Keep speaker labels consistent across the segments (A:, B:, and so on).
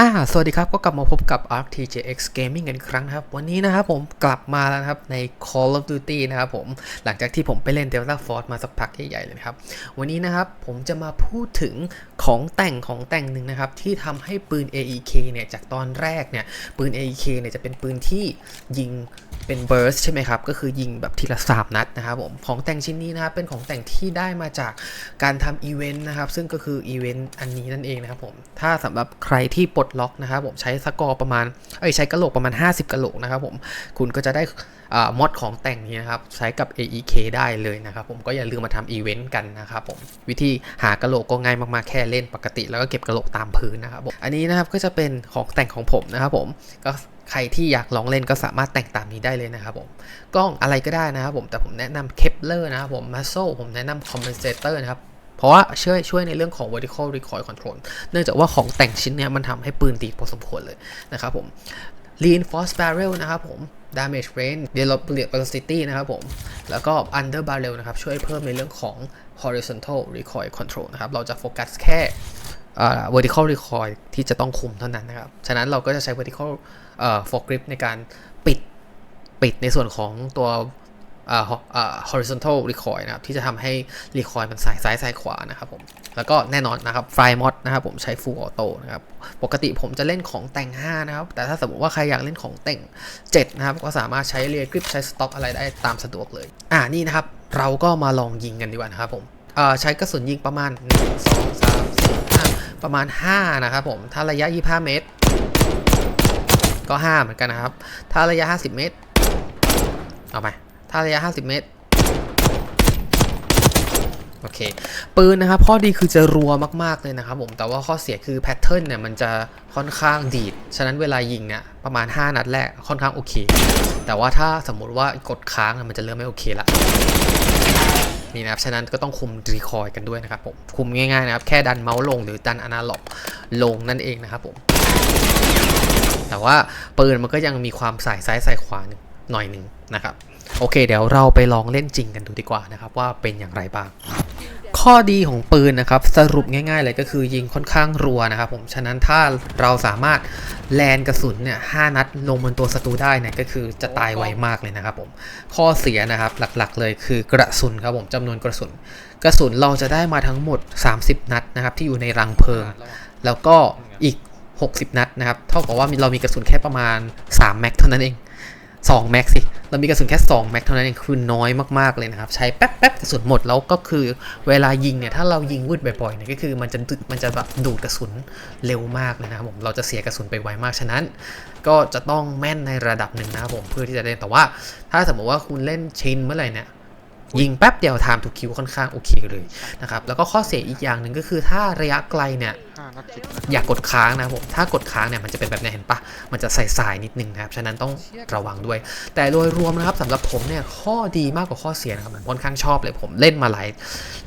A: อ่า สวัสดีครับ ก็กลับมาพบกับ ArcTJX Gaming กันอีกครั้งนะครับ วันนี้นะครับผมกลับมาแล้วครับใน Call of Duty นะครับผม หลังจากที่ผมไปเล่น Delta Force มาสักพักใหญ่ๆเลยครับ วันนี้นะครับผมจะมาพูดถึงของแต่งของแต่งหนึ่งนะครับ ที่ทำให้ปืน AEK เนี่ย จากตอนแรกเนี่ย ปืน AEK เนี่ยจะเป็นปืนที่ยิง เป็น burst ใช่ไหมครับ ก็คือยิงแบบทีละสามนัดนะครับผมของแต่งชิ้นนี้นะครับเป็นของแต่งที่ได้มาจากการทำอีเวนต์นะครับ ซึ่งก็คืออีเวนต์อันนี้นั่นเองนะครับผม ถ้าสำหรับใครที่ปลดล็อกนะครับผมใช้สกอร์ประมาณเอ้ยใช้กระโหลกประมาณ 50กระโหลกนะครับผมคุณก็จะได้มอดของแต่งนี้นะครับ ใช้กับ AEK ได้เลยนะครับผมก็อย่าลืมมาทำอีเวนต์กันนะครับผมวิธีหากระโหลกก็ง่ายมากๆแค่เล่นปกติ แล้วก็เก็บกระโหลกตามพื้นนะครับผมอันนี้นะครับก็จะเป็นของแต่งของผมนะครับผมก็ ใครที่อยากลองเล่นก็สามารถแต่งตามนี้ได้เลยนะครับผม กล้องอะไรก็ได้นะครับผม แต่ผมแนะนำเคปเลอร์นะครับผมมาโซผมแนะนำคอมเพนเซเตอร์นะครับ เพราะว่าช่วยช่วยในเรื่องของ vertical recoil control เนื่องจากว่าของแต่งชิ้นเนี้ยมันทำให้ปืนตีพอสมควรเลยนะครับผม reinforced barrel นะครับผม damage range develop velocity นะครับผม แล้วก็ under barrel นะครับ ช่วยเพิ่มในเรื่องของ horizontal recoil control นะครับ เราจะโฟกัสแค่ vertical recoil ที่จะต้องคุมเท่านั้นนะครับ ฉะนั้นเราก็จะใช้ vertical เอ่อ foregrip ในการปิดปิดในส่วนของตัวอ่อ horizontal recoil นะครับ ที่จะทำให้ recoil มันสายซ้ายซ้ายขวานะครับผม แล้วก็แน่นอนนะครับ fly mod นะครับผมใช้ full auto นะครับ ปกติผมจะเล่นของแต่ง 5 นะครับ แต่ถ้าสมมติว่าใครอยากเล่นของแต่ง 7 นะครับ ก็สามารถใช้ rear grip ใช้ stop อะไรได้ตามสะดวกเลย อ่านี่นะครับ เราก็มาลองยิงกันดีกว่านะครับผมอ่าใช้กระสุนยิงประมาณ 1 2 3 ประมาณ 5 นะครับผม ถ้าระยะ 25 เมตร ก็ 5 เหมือนกันนะครับ ถ้าระยะ 50 เมตร เอาไป ถ้าระยะ 50 เมตรโอเคปืนนะครับข้อดีคือจะรัวมากๆเลยนะครับผมแต่ว่าข้อเสียคือแพทเทิร์นเนี่ยมันจะค่อนข้างดีด ฉะนั้นเวลายิงเนี่ยประมาณ 5 นัดแรกค่อนข้างโอเค แต่ว่าถ้าสมมุติว่ากดค้างมันจะเริ่มไม่โอเคละ นี้นะครับ ฉะนั้นก็ต้องคุมรีคอยกันด้วยนะครับผม คุมง่ายๆนะครับ แค่ดันเมาส์ลงหรือดันอนาล็อกลงนั่นเองนะครับผม แต่ว่าปืนมันก็ยังมีความสายซ้ายสายขวาหน่อยหนึ่งนะครับ โอเค เดี๋ยวเราไปลองเล่นจริงกันดูดีกว่านะครับว่าเป็นอย่างไรบ้าง ข้อดีของปืนนะครับ สรุปง่ายๆเลยก็คือยิงค่อนข้างรัวนะครับผม ฉะนั้นถ้าเราสามารถแลนกระสุนเนี่ยหนัดลงบนตัวศัตรูได้เนี่ยก็คือจะตายไวมากเลยนะครับผม ข้อเสียนะครับหลักๆเลยคือกระสุนครับผมจำนวนกระสุน กระสุนเราจะได้มาทั้งหมด 30 นัดนะครับที่อยู่ในรังเพลิง แล้วก็อีก 60 นัดนะครับ เท่ากับว่าเรามีกระสุนแค่ประมาณ3แม็กเท่านั้นเอง 2แม็กสิเรามีกระสุนแค่2แม็กเท่านั้นเองคือน้อยมากๆเลยนะครับ ใช้แป๊บแป๊บกระสุนหมดแล้วก็คือเวลายิงเนี่ย ถ้าเรายิงวืดบ่อยๆเนี่ยก็คือมันจะดึมันจะแบบดูดกระสุนเร็วมากเลยนะครับผมเราจะเสียกระสุนไปไวมากฉะนั้น ก็จะต้องแม่นในระดับหนึ่งนะครับผมเพื่อที่จะเล่นแต่ว่า ถ้าสมมติว่าคุณเล่นชินเมื่อไหร่เนี่ย ยิงแป๊บเดียว time to kill ค่อนข้างโอเคเลยนะครับแล้วก็ข้อเสียอีกอย่างหนึ่งก็คือถ้าระยะไกลเนี่ย
B: ห้านัดสิบนัด
A: อย่ากกดค้างนะครับผมถ้ากดค้างเนี่ยมันจะเป็นแบบนี้เห็นปะมันจะใส่สายนิดนึงนะครับฉะนั้นต้องระวังด้วย แต่โดยรวมนะครับสำหรับผมเนี่ยข้อดีมากกว่าข้อเสียนะครับผมค่อนข้างชอบเลยผมเล่นมาหลาย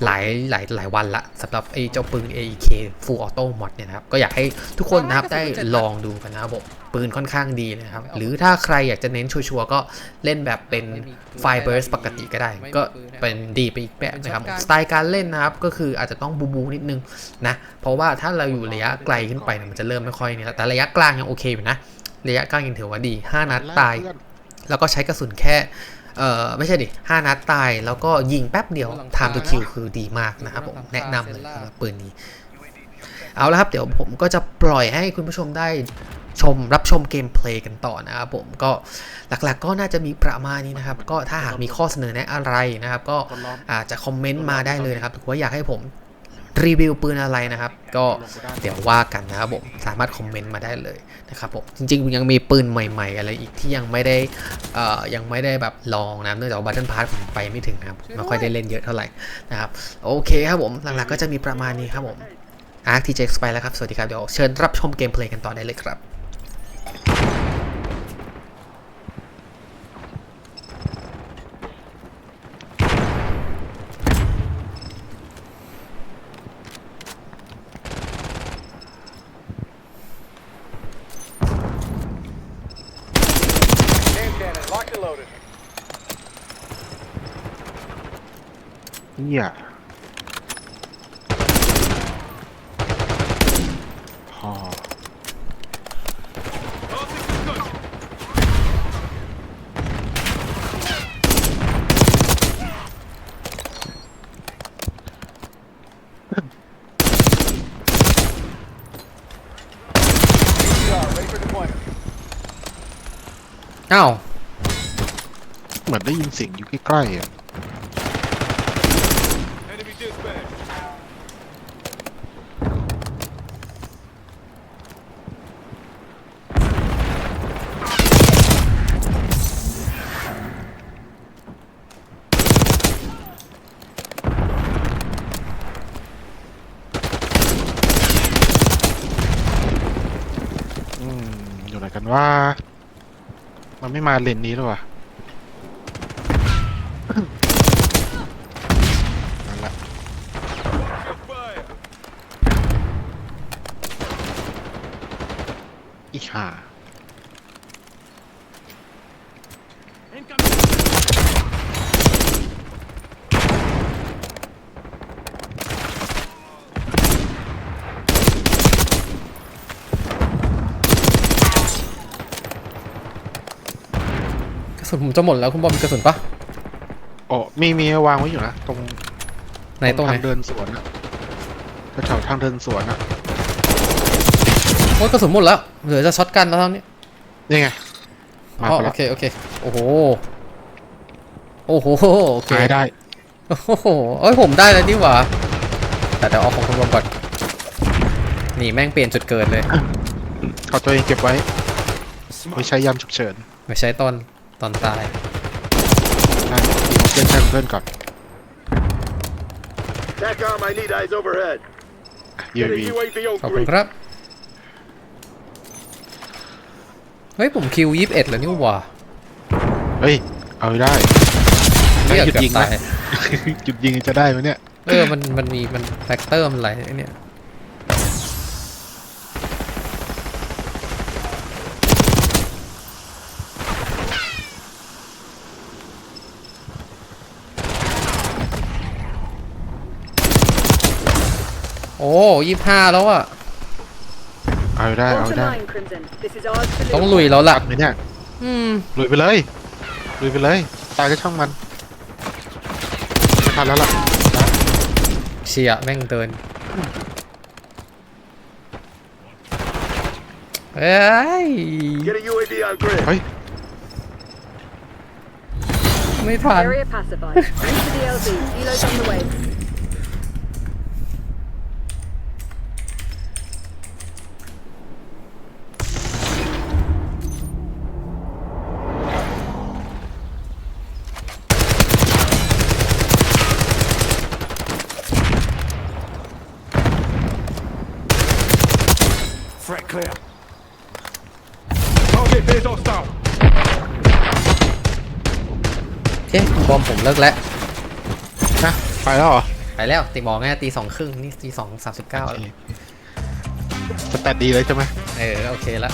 A: หลายหลายหลายวันละสำหรับไอ้เจ้าปืน AEK Full Auto Mod เนี่ยนะครับก็อยากให้ทุกคนนะครับได้ลองดูกันนะครับผม ปืนค่อนข้างดีนะครับ หรือถ้าใครอยากจะเน้นชัวร์ๆก็เล่นแบบเป็นไฟเบอร์สปกติก็ได้ ก็เป็นดีไปอีกแบบนะครับ สไตล์การเล่นนะครับ ก็คืออาจจะต้องบูบูนิดนึงนะ เพราะว่าถ้าเราอยู่ระยะไกลขึ้นไปเนี่ยมันจะเริ่มไม่ค่อยเนี่ยแต่ระยะกลางยังโอเคอยู่นะ ระยะกลางยังถือว่าดี 5 นัดตาย แล้วก็ใช้กระสุนแค่เอ่อไม่ใช่ดิ5นัดตาย แล้วก็ยิงแป๊บเดียว time to kill คือดีมากนะครับผม แนะนำเลยสำหรับปืนนี้ เอาละครับ เดี๋ยวผมก็จะปล่อยให้คุณผู้ชมได้ ชมรับชมเกมเพลย์กันต่อนะครับผมก็หลักๆก็น่าจะมีประมาณนี้นะครับ ก็ถ้าหากมีข้อเสนอแนะอะไรนะครับ ก็
B: คนล้อม
A: อาจจะคอมเมนต์มาได้เลยนะครับหรือว่าอยากให้ผมรีวิวปืนอะไรนะครับ ก็เดี๋ยวว่ากันนะครับผมสามารถคอมเมนต์มาได้เลยนะครับผมจริงๆยังมีปืนใหม่ ๆ อะไรอีกที่ยังไม่ได้เอ่อยังไม่ได้แบบลองนะเนื่องจากว่าบัตเทิลพาร์ผมไปไม่ถึงนะครับไม่ค่อยได้เล่นเยอะเท่าไหร่นะครับโอเคครับผมหลักๆก็จะมีประมาณนี้ครับผมอาร์ทีเจ็กไปแล้วครับ สวัสดีครับ เดี๋ยวเชิญรับชมเกมเพลย์กันต่อได้เลยครับ
B: หี้ยพอ
A: อ้า
B: เหมือนได้ยินเสียงอยู่ใกล้ๆอะ กันว่า มันไม่มาเลนนี้หรอวะนั่นละอีห่า
C: Incoming.
A: สุนผมจะหมดแล้วคุณบอมมีกระสุนปะ
B: โอ้มีมีวางไว้อยู่นะตรง
A: ไหนตรงไหน
B: ทางเดินสวนอะแถวๆทางเดินสวนอะ
A: โอ้ยกระสุนหมดแล้ว เหลือจะช็อตกันแล้วเท่านี้
B: นี่ไงมา
A: อ๋อ
B: ไป
A: โอ
B: แล้ว
A: เคโอเคโอ้โหโอ้โหโอเค
B: หายได้
A: โอ้โหเอ้ยผมได้แล้วนี่หว่าแต่เดี๋ยวเอาของคุณบอมก่อนนี่แม่งเปลี่ยนจุดเกิดเลย
B: เอาตัวเองเก็บไว้ไม่ใช้ยามฉุกเฉิน
A: ไม่ใช้ตอน ตอนตาย
B: ได้เพื่อนแทนเพื่อนก่อน
C: TACOM, I need eyes overhead. Get a
B: UAV
C: UAV
A: ขอบ
C: on
A: คุณ
C: green.
A: ครับ เฮ้ย ผมคิวยี่สิบเอ็ดแล้วนี่หว่า
B: เฮ้ย เอาให้ได้
A: ไม่อยาก
B: หยุด
A: เกือ
B: ยิง
A: บ
B: นะ
A: ตาย
B: หยุดยิงจะได้ไหมเนี่ย
A: เออ มัน มันมี มันแฟกเตอร์มันอะไรเนี่ย โอ้ยี่ห้าแล้วอะ
B: เอาให้ได้เอา
D: Hold
B: ให้
D: the
B: ได้
D: line, Crimson. This is ours to
A: ต้อง
D: lose.
A: ลุยแล้วล่ะ
B: ตัดไหมเนี่ย
A: อืม
B: ลุยไปเลยลุยไปเลย ตายก็ช่างมันไม่ทันแล้วล่ะ
A: เชียแม่งเดิน เอ้ย
C: Get a UAV on grid.
B: เฮ้ย
A: ไม่ทัน
D: Area pacified. Move to the LZ. Helo's on the way.
C: 'Threat clear. Target base hostile.
A: โอเคคุณบอมผมเลิกแล้ว
B: นะไปแล้วเหรอ
A: ไปแล้วตีหมอไงตีสองครึ่งนี่ตีสองสามสิบเก้า
B: โอเคสแตทดีเลยใช่ไหม
A: เออโอเคแล้ว